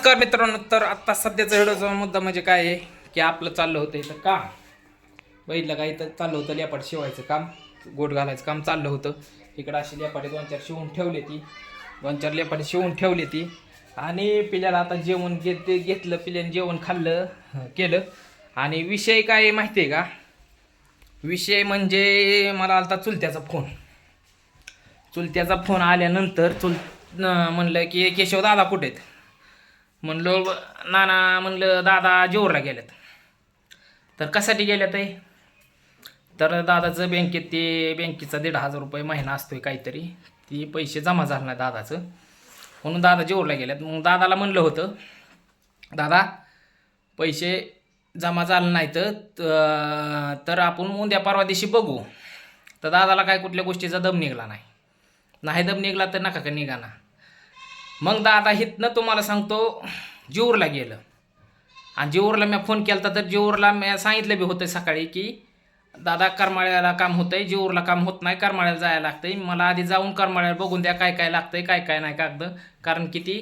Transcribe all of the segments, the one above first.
नमस्कार मित्रांनो तर आता सध्याचा व्हिडिओचा मुद्दा म्हणजे काय आहे की आपलं चाललं होतं इथं काम. बघितलं का इथं चाललं होतं लेपाट शिवायचं काम गोट घालायचं काम चाललं होतं. इकडं अशी लेपाटी दोन चार शिवून ठेवली ती दोन चार लेपाटी शिवून ठेवली ती. आणि पिल्याला आता जेवण घेत घेतलं पिल्याने जेवण खाल्लं केलं. आणि विषय काय आहे माहिती आहे का? विषय म्हणजे मला आलता चुलत्याचा फोन. चुलत्याचा फोन आल्यानंतर चुल म्हणलं की केशव दादा कुठे आहेत? म्हणलं नाना म्हणलं दादा जेवरला गेल्यात तर कशासाठी गेल्यात आहे? तर दादाचं बँकेत ते बँकेचा दीड हजार रुपये महिना असतोय काहीतरी. ती पैसे जमा झालं नाही दादाचं. म्हणून दादा जेवरला गेल्यात मग दादाला म्हणलं होतं दादा पैसे जमा झालं नाही तर तर आपण उद्या परवा दिवशी बघू. तर दादाला काय कुठल्या गोष्टीचा दम निघाला नाही. नाही दम निघाला तर नका का निघाना? मग दादा हितनं तुम्हाला सांगतो जेऊरला गेलं. आणि जेऊरला मी फोन केला तर जेऊरला मी सांगितलं बी होतं सकाळी की दादा करमाळ्याला काम होतं आहे जेवरला काम होत नाही करमाळ्याला जायला लागतंय. मला आधी जाऊन करमाळ्याला बघून द्या काय काय लागतंय काय काय नाही कागद कारण किती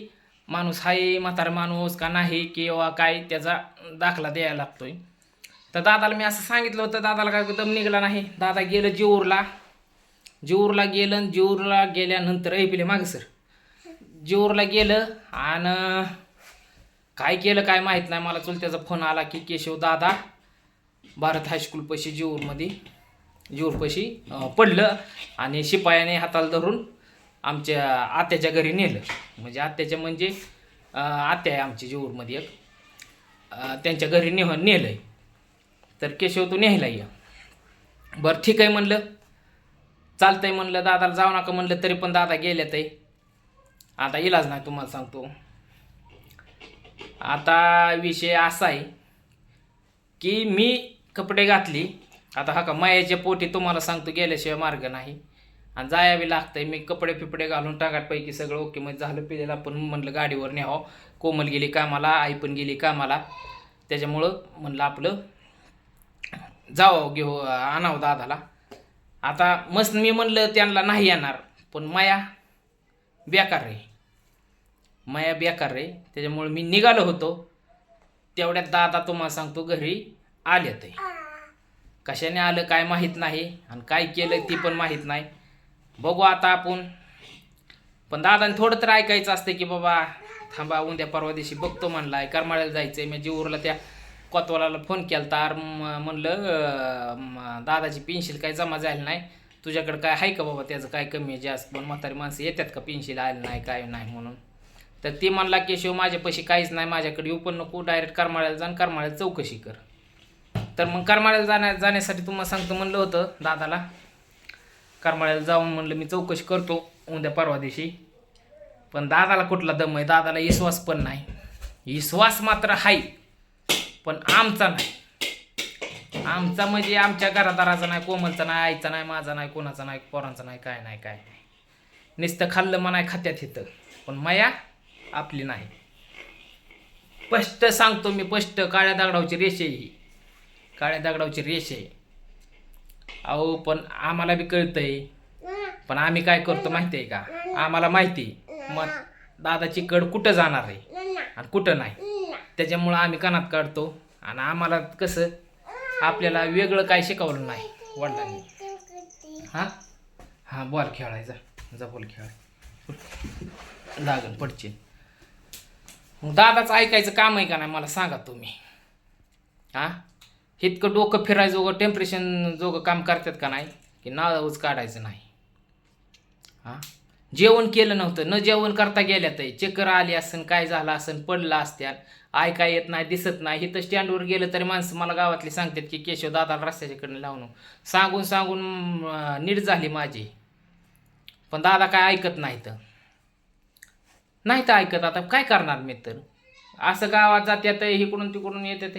माणूस आहे म्हातारा माणूस का नाही किंवा काय त्याचा दाखला द्यायला लागतोय. तर दादाला मी असं सांगितलं होतं दादाला काय दम निघाला नाही. दादा गेलं जेऊरला जेऊरला गेलं आणि गेल्यानंतर ऐ पिले मागं सर. जीवरला गेलं आणि काय केलं काय माहीत नाही. मला चुलत्याचा फोन आला की केशव दादा भारत हायस्कूल पैसे जीवरमध्ये जीवरपाशी पडलं आणि शिपायाने हाताला धरून आमच्या आत्याच्या घरी नेलं. म्हणजे आत्याच्या म्हणजे आत्या आहे आमच्या जीवरमध्ये एक. त्यांच्या घरी नेह नेलं आहे तर केशव तू न्यायला ये. बरं ठीक आहे म्हणलं. चालतंय म्हणलं दादाला जाऊ नका म्हणलं तरी पण दादा गेल्यात आहे. आता इलाज नाही तुम्हाला सांगतो. आता विषय असा आहे की मी कपडे घातली. आता हा का मायाच्या पोटी तुम्हाला सांगतो गेल्याशिवाय मार्ग नाही. आणि जायावी लागतंय मी कपडे फिपडे घालून टाकाटपैकी सगळं ओके मग झालं पिलेला पण म्हणलं गाडीवर न्यावं. कोमल गेली कामाला आई पण गेली कामाला. त्याच्यामुळं म्हणलं आपलं जावं घेऊ आणावं दादाला. आता मस्त मी म्हणलं त्यांना नाही येणार पण माया बेकार रे. माया बेकार रे. त्याच्यामुळे मी निघालो होतो. तेवढ्यात दादा तुम्हाला सांगतो घरी आले ते. कशाने आलं काय माहीत नाही आणि काय केलं ती पण माहीत नाही. बघू आता आपण. पण दादाने थोडं तर ऐकायचं असतं की बाबा थांबा उद्या परवा दिवशी बघतो म्हणलाय करमाळ्याला जायचंय. मी जीवरला त्या कोतवालाला फोन केला तर म्हणलं दादाची पेन्शिल काय जमा झाली नाही. तुझ्याकडे काय आहे का बाबा? त्याचं काय कमी आहे जास्त? पण म्हातारी माणसं येतात का? पेन्शिल आलं नाही काय नाही म्हणून? तर ते म्हणला केशव माझ्यापाशी काहीच नाही माझ्याकडे येऊ पण नको डायरेक्ट करमाळ्याला जाण करमाळ्याला चौकशी कर. तर मग करमाळ्याला जाण्या जाण्यासाठी तुम्हाला सांगतो म्हणलं होतं दादाला. करमाळ्याला जाऊन म्हणलं मी चौकशी करतो उद्या परवा दिवशी. पण दादाला कुठला दम आहे? दादाला विश्वास पण नाही. विश्वास मात्र आहे पण आमचा नाही. आमचा म्हणजे आमच्या घरादाराचा नाही कोमलचा नाही आईचा नाही माझा नाही कोणाचा नाही पोरांचा नाही काय नाही काय नाही. नुसतं खाल्लं मनाय खात्यात येतं पण माया आपली नाही. स्पष्ट सांगतो मी स्पष्ट. काळ्या दगडावची रेष आहे ही. काळ्या दगडावची रेष आहे. अहो पण आम्हाला बी कळतंय. पण आम्ही काय करतो माहिती आहे का? आम्हाला माहिती मग दादाची कड कुठं जाणार आहे? आणि कुठं नाही? त्याच्यामुळं आम्ही कानात काढतो. आणि आम्हाला कसं आपल्याला वेगळं काय शिकवलं नाही वडिलांनी. हां? हां बॉल खेळायचा जा. बॉल खेळाय लागल पडचे मग दादाचं ऐकायचं काम आहे का नाही मला सांगा तुम्ही. हां? इतकं डोकं फिरायचं जोगं टेम्परेशन जोगं काम करतात का नाही की नावच काढायचं नाही. हां? जेवण केलं नव्हतं न जेवण करता गेल्यात चक्कर आली असन काय झालं असन पडलं असत्या काय येत नाही दिसत नाही. इथं स्टँडवर गेलं तरी माणसं मला गावातली सांगतात की केशव दादाला रस्त्याच्याकडनं लावून सांगून सांगून नीट झाली माझी. पण दादा काय ऐकत नाही तर नाही तर ऐकत. आता काय करणार मी तर? असं गावात जात्यात इकडून तिकडून येतात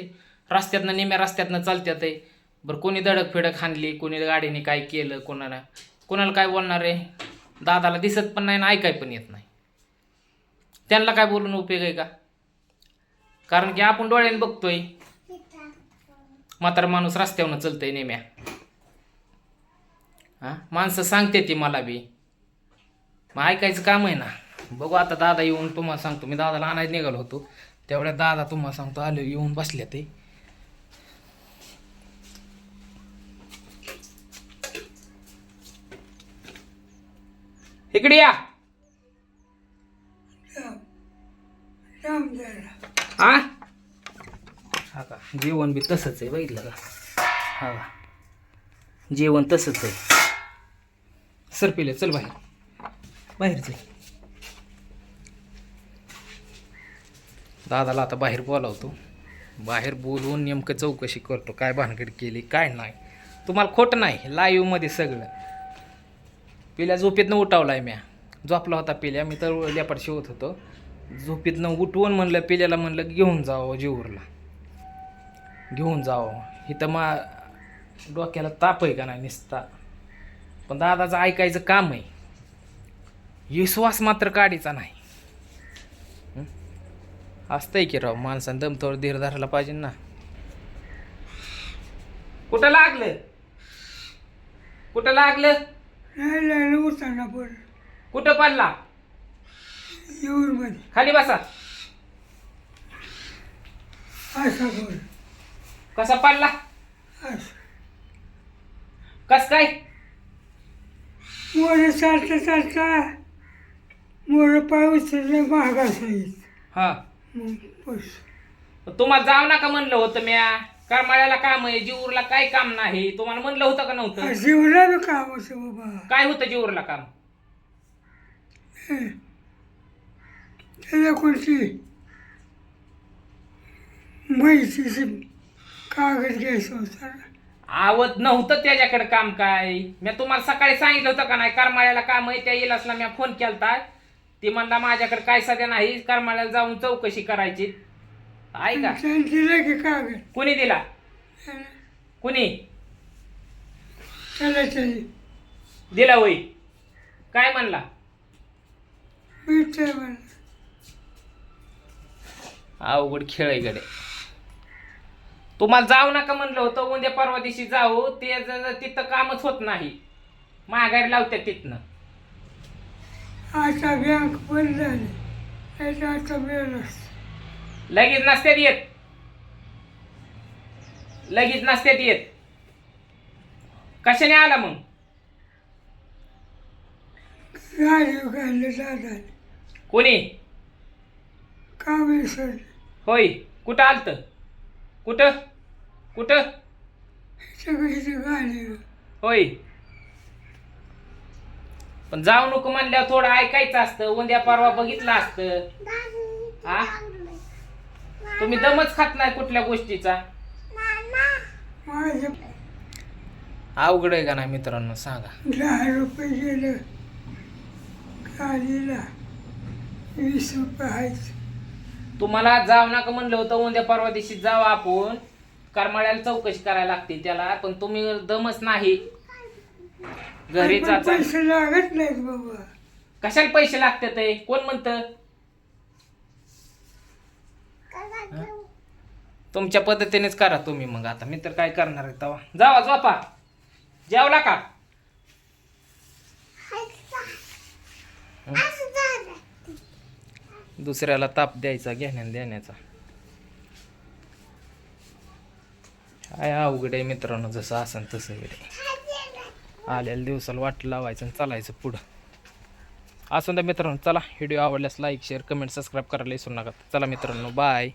रस्त्यातनं निम्या रस्त्यातनं चालत्यात बरं कोणी धडक फिडक हाणली कोणी गाडीने काय केलं कोणाला कोणाला काय बोलणार आहे? दादाला दिसत पण नाही ना ऐकाय पण येत नाही. त्यांना काय बोलून उपयोग आहे का? कारण की आपण डोळ्याने बघतोय. म्हातारा माणूस रस्त्यावरनं चलतंय नेम्या. हा? माणसं सांगते ती मला बी. मग ऐकायचं काम आहे ना. बघू आता दादा येऊन तुम्हाला सांगतो. मी दादाला आणायला निघालो होतो. तेवढ्या दादा तुम्हाला सांगतो आले येऊन बसल्या ते. इकडे या. हा? हा का? जेवण बी तसंच आहे बघितलं का? हा का? जेवण तसंच आहे. सर पिले चल बाहेर. बाहेर चल. दादाला आता बाहेर बोलावतो. बाहेर बोलवून नेमकं चौकशी करतो काय भानगड केली काय नाही. तुम्हाला खोटं नाही लाईव्हमध्ये सगळं. पिल्या झोपेतनं आहे म्या. झोपला होता पिल्या. मी तर लेपाट शिवत होतो. झोपेतनं उठवून म्हणलं पिल्याला म्हणलं घेऊन जावं जेऊरला घेऊन जावं. इथं मा डोक्याला ताप आहे का नाही निसता. पण दादाचं ऐकायचं काम आहे. विश्वास मात्र काढीचा नाही. असतंय की राव माणसानं दम थोडं धीर धरायला पाहिजे ना. कुठं लागलं? कुठं लागलं? नाही लागलं उताना पण. कुठं पडला? मध्ये. खाली बसा. असा बोल. कसा पडला? असं. कस काय? मोर चालता चालता मोर पाय उचलले महाग असायच हा. मग बस तुम्हाला जाऊ नका म्हणलं होतं म्या. करमाळ्याला काम आहे जीवरला काय काम नाही तुम्हाला म्हणलं होतं का नव्हतं? जीवला बी काम होतं बाबा. काय होतं जीवरला काम? त्याला कोणती माहितीची कागद घ्यायचं होता. आवत नव्हतं त्याच्याकडे काम काय? मी तुम्हाला सकाळी सांगितलं होतं का नाही करमाळ्याला काम आहे त्या इलासला मी फोन केलता. ती म्हणला माझ्याकडे काय सध्या नाही करमाळ्याला जाऊन चौकशी करायची. ऐका. त्याने दिलं की कागद. कुणी दिला? कुणी? त्याला त्याने दिला होई. काय म्हणला? अवघड खेळ आहे गडे तुम्हाला जाऊ नका म्हणलं होतं उद्या परवा दिवशी जाऊ. ते ज- ज- तिथं कामच होत नाही. माघारी लावत्या तिथनं. आता बँक बंद झाली. नाही तर आता मिळालंच लगेच नसत्यात येत. लगेच नसत्यात येत. कशाने आला मग? गाडी घालले दादा कोणी? काम विसरले होय. कुठं आलत? कुठं? कुठं? सगळी गाडी होय. पण जाऊ नको म्हणल्यावर थोडं ऐकायचं असतं. उद्या परवा बघितलं असतं. हा? तुम्ही दमच खात नाही कुठल्या गोष्टीचा. माझे अवघड आहे का नाही मित्रांनो सांगा. दहा रुपये गेलं गाडीला वीस रुपये आहेत. तुम्हाला जाऊ नका म्हणलं होतं उद्या परवा दिवशी जाऊ आपण. करमाळ्याला चौकशी करायला लागते त्याला पण तुम्ही दमच नाही. घरी पण जाचा पैसे लागत नाहीत बाबा. कशाला पैसे लागतात ते? कोण म्हणतं? तुमच्या पद्धतीनेच करा तुम्ही मग आता. मी तर काय करणार आहे तवा जावा झोपा. जेवला का? दुसऱ्याला ताप द्यायचा घेण्या देण्याचा. काय अवघड आहे मित्रांनो जसं असन तसं वेळ आलेल्या दिवसाला वाट लावायचं आणि चालायचं पुढं. असून द्या मित्रांनो चला. व्हिडिओ आवडल्यास लाईक शेअर कमेंट सबस्क्राईब करायला विसरू नका. चला मित्रांनो बाय